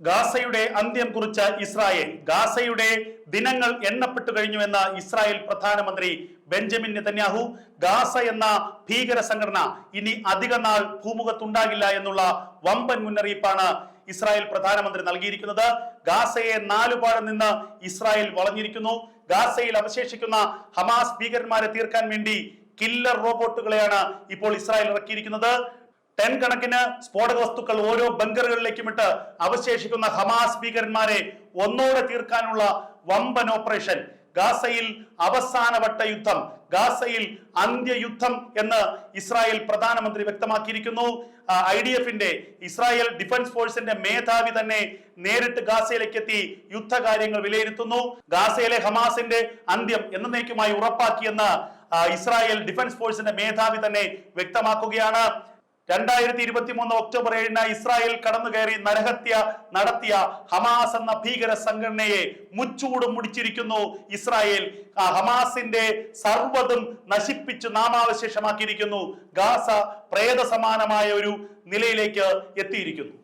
ഗാസയുടെ അന്ത്യം കുറിച്ച ഇസ്രായേൽ ഗാസയുടെ ദിനങ്ങൾ എണ്ണപ്പെട്ടു കഴിഞ്ഞുവെന്ന ഇസ്രായേൽ പ്രധാനമന്ത്രി ബെഞ്ചമിൻ നെതന്യാഹു ഗാസ എന്ന ഭീകര സംഘടന ഇനി അധിക നാൾ ഭൂമുഖത്തുണ്ടാകില്ല എന്നുള്ള വമ്പൻ മുന്നറിയിപ്പാണ് ഇസ്രായേൽ പ്രധാനമന്ത്രി നൽകിയിരിക്കുന്നത്. ഗാസയെ നാലുപാട് നിന്ന് ഇസ്രായേൽ വളഞ്ഞിരിക്കുന്നു. ഗാസയിൽ അവശേഷിക്കുന്ന ഹമാസ് ഭീകരന്മാരെ തീർക്കാൻ വേണ്ടി കില്ലർ റോബോട്ടുകളെയാണ് ഇപ്പോൾ ഇസ്രായേൽ ഇറക്കിയിരിക്കുന്നത്. ടെൻ കണക്കിന് സ്ഫോടക വസ്തുക്കൾ ഓരോ ബങ്കറുകളിലേക്കും ഇട്ട് അവശേഷിക്കുന്ന ഹമാസ് ഭീകരന്മാരെ ഒന്നോടെ തീർക്കാനുള്ള വമ്പൻ ഓപ്പറേഷൻ. ഗാസയിൽ അവസാനവട്ട യുദ്ധം ഗാസയിൽ അന്ത്യയുദ്ധം എന്ന് ഇസ്രായേൽ പ്രധാനമന്ത്രി വ്യക്തമാക്കിയിരിക്കുന്നു. ഐ ഡി എഫിന്റെ ഇസ്രായേൽ ഡിഫൻസ് ഫോഴ്സിന്റെ മേധാവി തന്നെ നേരിട്ട് ഗാസയിലേക്ക് എത്തി യുദ്ധകാര്യങ്ങൾ വിലയിരുത്തുന്നു. ഗാസയിലെ ഹമാസിന്റെ അന്ത്യം എന്നേക്കുമായി ഉറപ്പാക്കിയെന്ന് ഇസ്രായേൽ ഡിഫൻസ് ഫോഴ്സിന്റെ മേധാവി തന്നെ വ്യക്തമാക്കുകയാണ്. രണ്ടായിരത്തി ഇരുപത്തി മൂന്ന് ഒക്ടോബർ ഏഴിന് ഇസ്രായേൽ കടന്നു കയറി നരഹത്യ നടത്തിയ ഹമാസ് എന്ന ഭീകര സംഘടനയെ മുച്ചൂടും മുടിച്ചിരിക്കുന്നു ഇസ്രായേൽ. ആ ഹമാസിന്റെ സർവതും നശിപ്പിച്ച് നാമാവശേഷമാക്കിയിരിക്കുന്നു. ഗാസ പ്രേത സമാനമായ ഒരു നിലയിലേക്ക് എത്തിയിരിക്കുന്നു.